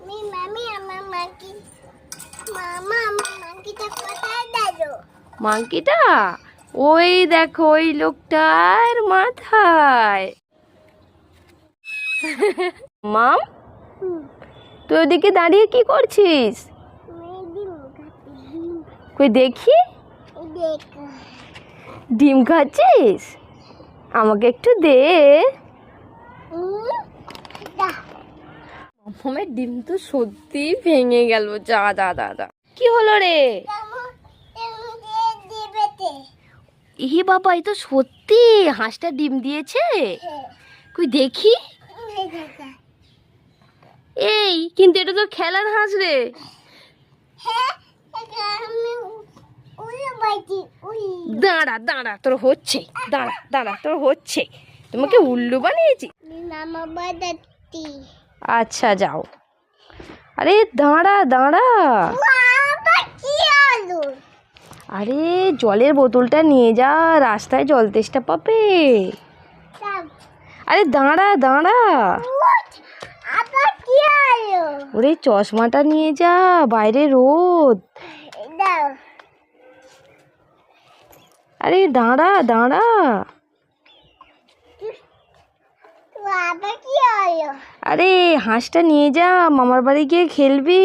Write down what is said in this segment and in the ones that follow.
আমি মামি আমার মাকি মামা আমার মাকিটা কোথায় ওই দেখো ওই লোকটার মাথায়। মাম তুই ওদিকে দাঁড়িয়ে কি করছিস? কই দেখি। ডিম খাচ্ছিস? আমাকে একটু দা। মামের ডিম তো সত্যি ভেঙে গেল। যা যা যা যা। কি হলো রে? কেমন এমনি দিবেতে ই বাবা এই তো সত্যি। হাঁসটা ডিম দিয়েছে? কই দেখি। এই, কিন্তু এটা তো খেলার হাঁস রে। দাঁড়া দাঁড়া, তোর হচ্ছে। দাঁড়া দাঁড়া, তোর হচ্ছে। তোমাকে উল্লু বানিয়েছি। আচ্ছা যাও। আরে দাঁড়া দাঁড়া। আরে জলের বোতলটা নিয়ে যা রাস্তায় জল তেষ্টা পাবে। আরে দাঁড়া দাঁড়া। ওরে চশমাটা নিয়ে যা বাইরে রোদ। আরে দাঁড়া দাঁড়া। বাবা কি আলু আরে হাঁসটা নিয়ে যা মামার বাড়ি গিয়ে খেলবি।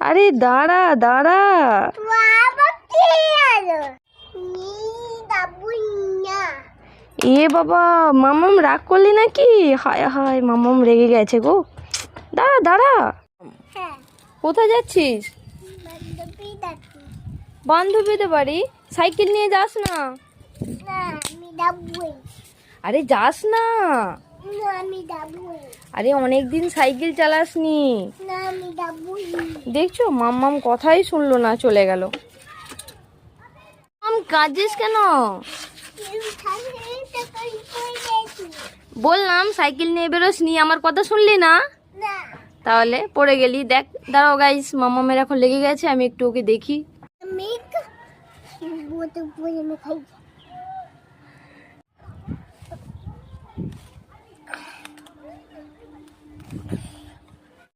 আরে দাঁড়া দাঁড়া। এ বাবা মামাম রাগ করলি নাকি? হায় হায় মামাম রেগে গেছে গো। দাঁড়া দাঁড়া। হ্যাঁ। কোথায় যাচ্ছিস? বান্ধবীদের বাড়ি? সাইকেল নিয়ে যাস না আরে যাস না। আরে অনেক দিন সাইকেল চালাসনি। দেখছ মাম্মাম কথাই শুনলো না চলে গেল। মাম কাঁদছিস কেন? বললাম সাইকেল নিয়ে বেরোস নি আমার কথা শুনলি না? তাহলে পড়ে গেলি দেখ দাঁড়াও গাইস মামামের এখন লেগে গেছে আমি একটু ওকে দেখি।